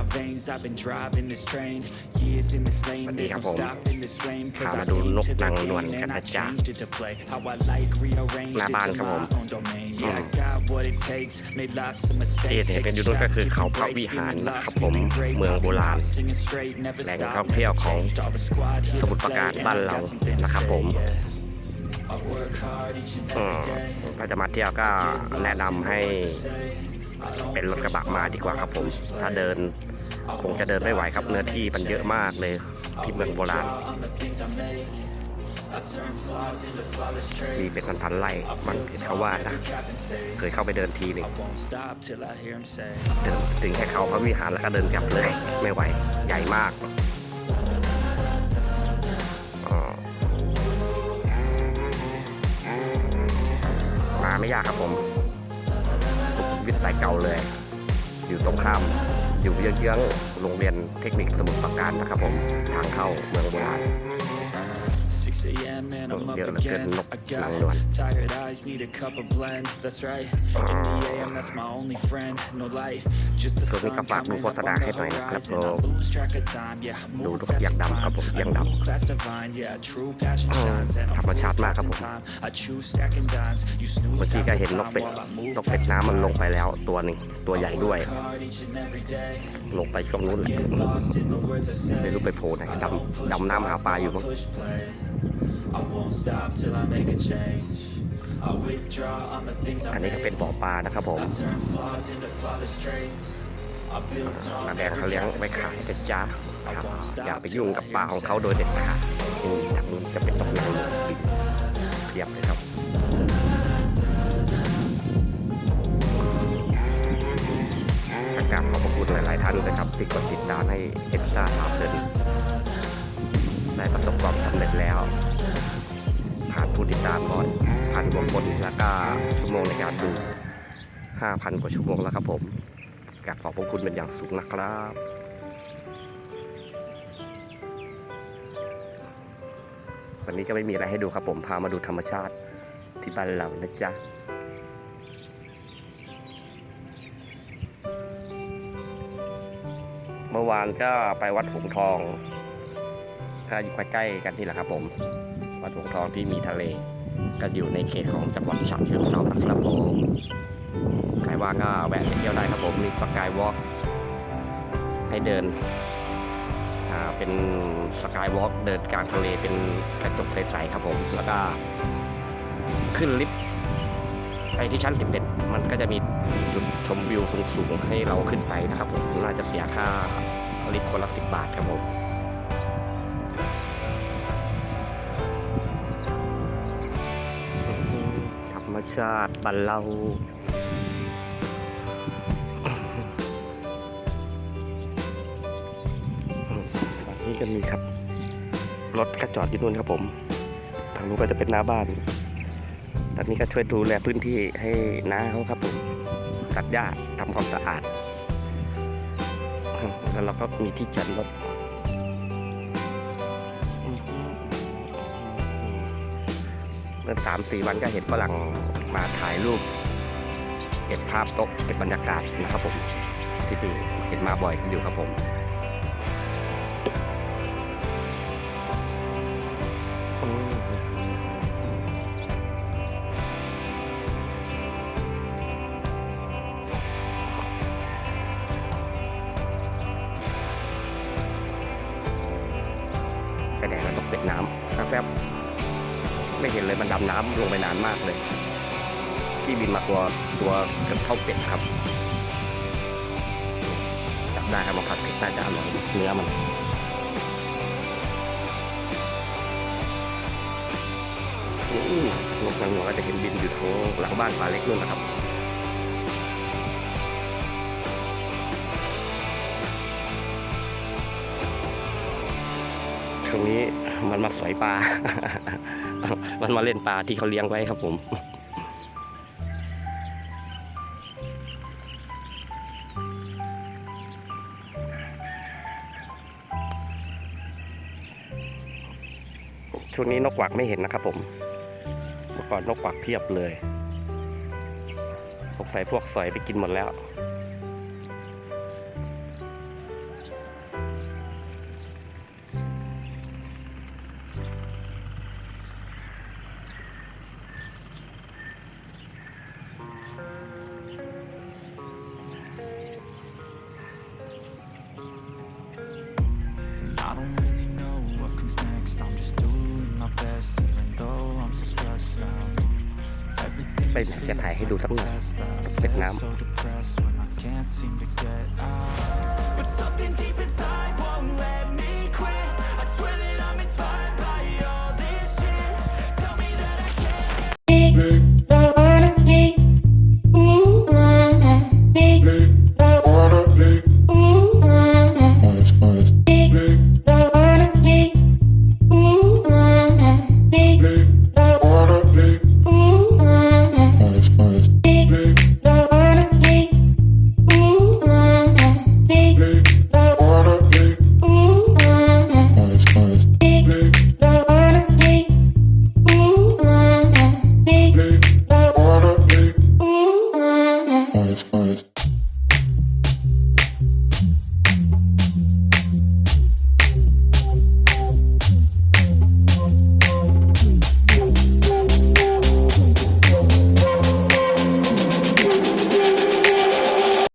my veins. I've been driving this train, years in this lane. There's ครั no บผม stopping this flame. Cause พา I มาดู came นก to the นางนวล game กัน and I นะจ๊ะ changed it to play how I like, rearranged หน้า it บ้าน to ครับผม my own domain. Yeah, I got what it takes, made lots of mistakes. ที่เห็นกันอยู่นู้นก็คือเขาพระวิหารนะครับผมเมืองโบราณแหล่งท่องเที่ยวของสมุทรปราการบ้านเรานะครับผมอืมถ้าจะมาเที่ยวก็แนะนำให้ เป็นรถกระบะมาดีกว่าครับผม ถ้าเดินคงจะเดินไม่ไหวครับเนื้อที่มันเยอะมากเลยที่เมืองโบราณมีเป็นพันๆไร่มันเขาว่านะ เคยเข้าไปเดินทีหนึ่งเดินถึงแค่เขาพระวิหารแล้วก็เดินกลับเลย ไม่ไหว ใหญ่มากมาไม่ยากครับผม สายเก่าเลย อยู่ตรงข้าม อยู่เยื้องๆโรงเรียนเทคนิคสมุทรปราการนะครับผม ทางเข้าเมืองโบราณ 6 a.m. and I'm up Yeah, look at again. look, I got lang naman. tired eyes, need a cup of blend. That's right. In the AM, that's my only friend. No light, just the ส่วนนี้ sun ก็ฝากดู coming โฆ up ษ on ณา the ให้หน่อยนะครับ horizon. I lose track of time. Yeah, I ดู move นก fast เอียง to ดำครับ climb. ผมเอียง A ดำ new class divine. Yeah, true passion อืม shines. And ธรรมชาติมากครับผม time. I choose stacking dimes. You เมื่อ snooze กี้ half ก็ the เห็นนก time เป็ด while I move นกเป็ด past น้ำมัน your ลง mind. ไปแล้วตัวหนึ่งตัวใหญ่ด้วย ลงไปช่วงนู้นไม่รู้ไปโผล่ไหนดำดำน้ำหาปลาอยู่มั้ง อันนี้ก็เป็นบ่อปลานะครับผมนาแดงเขาเลี้ยงไว้ขายแต่จ้าครับอย่าไปยุ่งกับปลาของเขาโดยเด็ดขาดนี่ทครับจะเป็นตกน้ำเพียบเลยครับานเลยครับที่กดติดตามให้เอ็กซ์ตร้าทาเพลินได้ประสบความสำเร็จแล้วผ่านผู้ติดตามก่อนพันกว่าคนแล้วก็ชั่วโมงในการดู 5,000 กว่าชั่วโมงแล้วครับผมกราบขอบพระคุณเป็นอย่างสูงนะครับวันนี้ก็ไม่มีอะไรให้ดูครับผมพามาดูธรรมชาติที่บ้านเรานะจ๊ะ วานก็ไปวัดหงทองก็อยู่ใกล้ๆกันนี่แหละครับ ผม วัดหงทองที่มีทะเล ก็อยู่ในเขตของจังหวัดฉะเชิงเทราครับผมใครว่างก็แวะไปเที่ยวได้ครับผมมีสกายวอล์กให้เดินเป็นสกายวอล์กเดินกลางทะเลเป็นกระจกใสๆครับผม แล้วก็ขึ้นลิฟต์ไปที่ชั้น 11 มันก็จะมีจุดชมวิวสูงๆให้เราขึ้นไปนะครับผมน่าจะเสียค่า ลิต์คนละ10บาทครับผมธรรมชาติบ้านเราฝั่งนี้ก็มีครับ รถก็จอดอยู่นู่นครับผม ทางนู้นก็จะเป็นหน้าบ้าน ตอนนี้ก็ช่วยดูแลพื้นที่ให้น้าเขาครับผมตัดหญ้าทำความสะอาด แล้วเราก็มีที่จอดรถเมื่อสามสี่วันก็เห็นฝรั่งมาถ่ายรูป เก็บภาพตกเก็บบรรยากาศนะครับผม ที่นี่เห็นมาบ่อยอยู่ครับผม ไปไหนแล้วตกเป็ดน้ำแป๊บๆไม่เห็นเลยมันดำน้ำลงไปนานมากเลย ที่บินมาตัวตัวเกือบเท่าเป็ดครับ จับได้ครับมาผัดเผ็ดน่าจะอร่อยเนื้อมันอืมนกนางนวลก็จะเห็นบินอยู่ทางหลังบ้านปลาเล็กนู่นนะครับ ช่วงนี้มันมาสอยปลา มันมาเล่นปลาที่เขาเลี้ยงไว้ครับผม ช่วงนี้นกกวักไม่เห็นนะครับผม เมื่อก่อนนกกวักเพียบเลย สงสัยพวกสอยไปกินหมดแล้ว I don't really know what comes next. I'm just doing my best even though I'm so stressed out. ไปจะถ่ายให้ดูสักหน่อยเป็ดน้ำ But something deep inside won't let me